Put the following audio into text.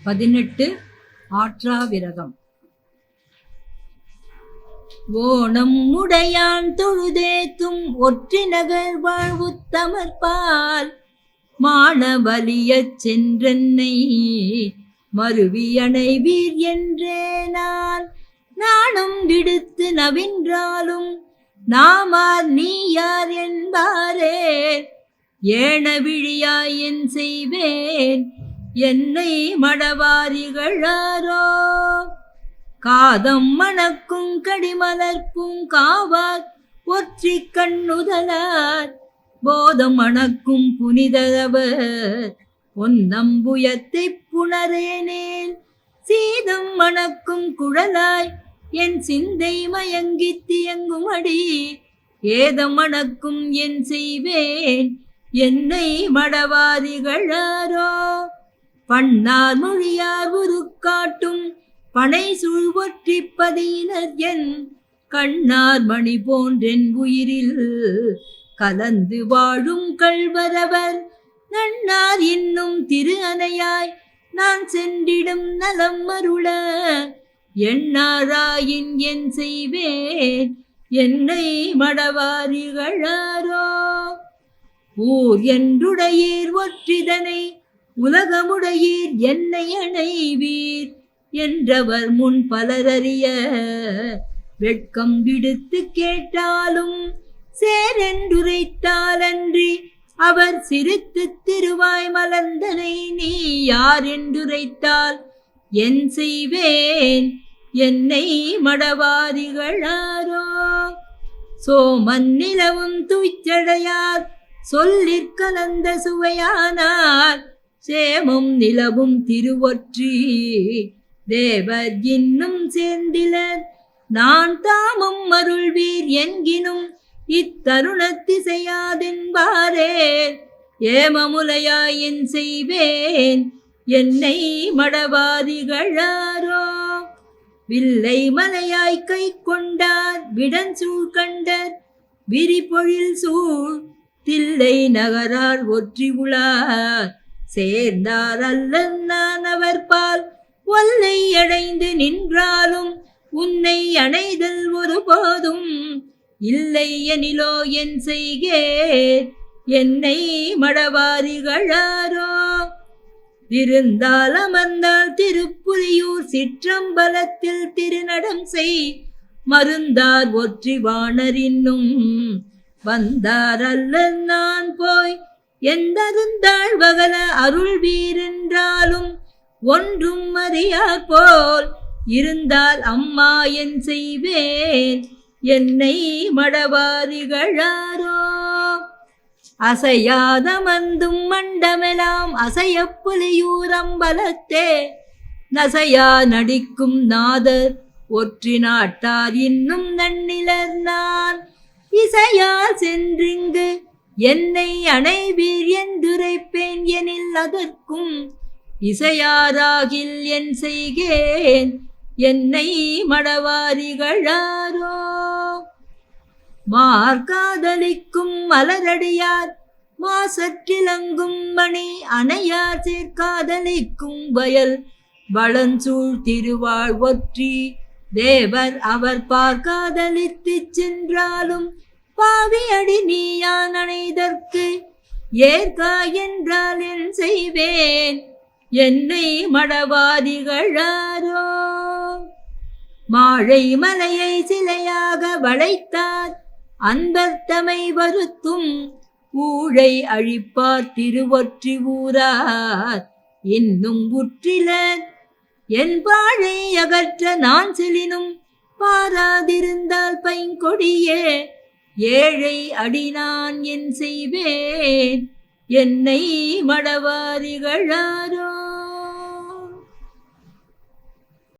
பதினெட்டு ஆற்றாவிரதம் ஓணம் உடையான் தொழுதேத்தும் ஒற்றி நகர் வாழ்வுத்தமர்பால் மானவலிய சென்றென்னை மருவி அணைவீர் என்றே நான் நானும் விடுத்து நவின்றாலும் நாமார் நீ யார் என்பாரே ஏன விழியாய் என் செய்வேன் என்னை மடவாரிகளாரோ? காதம் மணக்கும் கடிமலர்ப்பும் காவார் ஒற்றி கண்ணுதலார். போதம் மணக்கும் புனிதவர் பொன்னம்புயத்தை புணரேனேல். சீதம் மணக்கும் குழலாய் என் சிந்தை மயங்கித் தியங்குமடி. ஏதம் மணக்கும் என் செய்வேன் என்னை மடவாதிகளாரோ பண்ணார் மொழியார் ஒரு காட்டும் பனை சுழ்வற்றி பதியினர் என் கண்ணார் மணி போன்றென் உயிரில் கலந்து வாழும் கள்வரவர். நன்னார் இன்னும் திரு அணையாய் நான் சென்றிடும் நலம் அருள எண்ணாராயின் என் செய்வேன் என்னை மடவாரிகளாரோ. ஊர் என்றுடையீர் ஒற்றிதனை உலகமுடையீர் என்னை அணைவீர் என்றவர் முன் பலரறிய வெட்கம் விடுத்து கேட்டாலும் சேரென்றுரைத்தாலன்றி அவர் சிரித்து திருவாய் மலர்ந்தனை நீ யார் என்றுரைத்தால் என் செய்வேன் என்னை மடவாரிகளாரோ. சோமன் நிலவும் துய்ச்சடையார் சொல்லிற் கலந்த சுவையானார் சேமும் நிலவும் திருவொற்றி. தேவர் இன்னும் சேர்ந்திலர். நான் தாமும் அருள்வீர் என்கினும் இத்தருணத்திசையாதென்பாரே. ஏமமுலையாயின் செய்வேன். என்னை மடவாதிகளாரோ வில்லை மலையாய் கை கொண்டார். விடன் சூழ் கண்டர். விரிபொழில் சூழ். தில்லை நகரால் ஒற்றி உளார் சேர்ந்தார் அல்லன் நான் அவர் பால் ஒல்லை அடைந்து நின்றாலும் உன்னை அணைதல் ஒருபோதும் இல்லை எனிலோ என் செய்கேன் என்னை மடவாரிகளாரோ? இருந்தால் அமர்ந்தால் திருப்புலியூர் சிற்றம்பலத்தில் திருநடம் செய் மருந்தார் ஒற்றி வாணர் இன்னும் வந்தார் அல்ல நான் போய் எந்தருந்தாழ்வகல அருள் வீரென்றாலும் ஒன்றும் அறியார் போல் இருந்தால் அம்மா என் செய்வேன். என்னை மடவாரிகளாரோ? அசையாத மந்தும் மண்டமெலாம் அசைய புலியூரம்பலத்தே நசையா நடிக்கும் நாதர் ஒற்றி நாட்டார் இன்னும் நன்னிலர் நான். இசையா சென்றிங்கு என்னை அணைவீர் என்றுரைப்பேன் எனில் அதற்கும் இசையாராகில் என் செய்கேன். என்னை மடவாரிகளாரோ? மார்காதலிக்கும் மலரடியார் மாசற்றிலங்கும் மணி அணையார் சேர்க்காதலிக்கும் வயல் வளஞ்சூழ் திருவாழ் ஒற்றி தேவர் அவர் பார்க்காதலித்துச் சென்றாலும் பாவி அடி நீயான் அணைதற்கு ஏற்கா என்றால் என் செய்வேன். என்னை மடவாதிகளாரோ மாழை மலையை சிலையாக வளைத்தார். அன்பர்த்தமை வருத்தும் ஊழை அழிப்பார் திருவொற்றி ஊரார். இன்னும் உற்றிலர் என் பாழை அகற்ற நான் செலினும். பாராதிருந்தால் பைங்கொடியே ஏழை அடினான் என் செய்வேன். என்னை மடவாரிகளாரோ